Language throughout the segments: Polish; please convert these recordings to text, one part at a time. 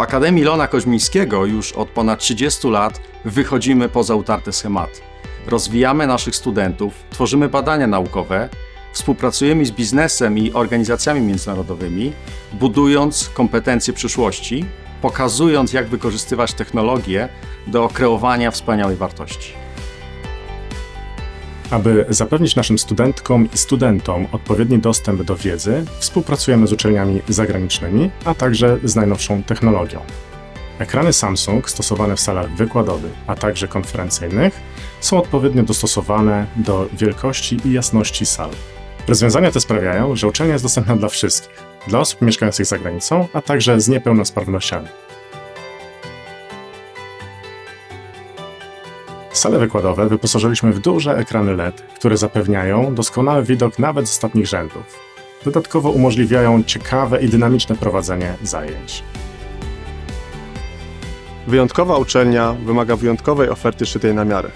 W Akademii Lona Koźmińskiego już od ponad 30 lat wychodzimy poza utarte schematy. Rozwijamy naszych studentów, tworzymy badania naukowe, współpracujemy z biznesem i organizacjami międzynarodowymi, budując kompetencje przyszłości, pokazując jak wykorzystywać technologię do kreowania wspaniałej wartości. Aby zapewnić naszym studentkom i studentom odpowiedni dostęp do wiedzy, współpracujemy z uczelniami zagranicznymi, a także z najnowszą technologią. Ekrany Samsung stosowane w salach wykładowych, a także konferencyjnych są odpowiednio dostosowane do wielkości i jasności sal. Rozwiązania te sprawiają, że uczelnia jest dostępna dla wszystkich, dla osób mieszkających za granicą, a także z niepełnosprawnościami. Sale wykładowe wyposażyliśmy w duże ekrany LED, które zapewniają doskonały widok nawet z ostatnich rzędów. Dodatkowo umożliwiają ciekawe i dynamiczne prowadzenie zajęć. Wyjątkowa uczelnia wymaga wyjątkowej oferty szytej na miarę.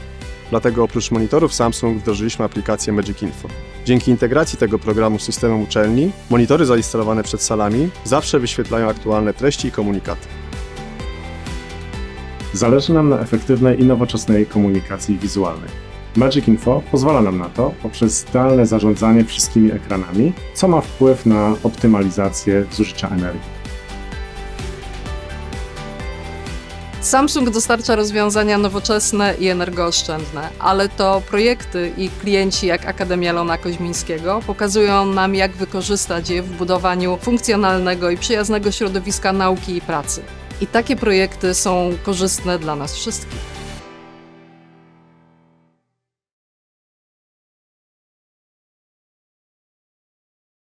Dlatego oprócz monitorów Samsung wdrożyliśmy aplikację Magic Info. Dzięki integracji tego programu z systemem uczelni, monitory zainstalowane przed salami zawsze wyświetlają aktualne treści i komunikaty. Zależy nam na efektywnej i nowoczesnej komunikacji wizualnej. Magic Info pozwala nam na to poprzez zdalne zarządzanie wszystkimi ekranami, co ma wpływ na optymalizację zużycia energii. Samsung dostarcza rozwiązania nowoczesne i energooszczędne, ale to projekty i klienci jak Akademia Lona Koźmińskiego pokazują nam, jak wykorzystać je w budowaniu funkcjonalnego i przyjaznego środowiska nauki i pracy. I takie projekty są korzystne dla nas wszystkich.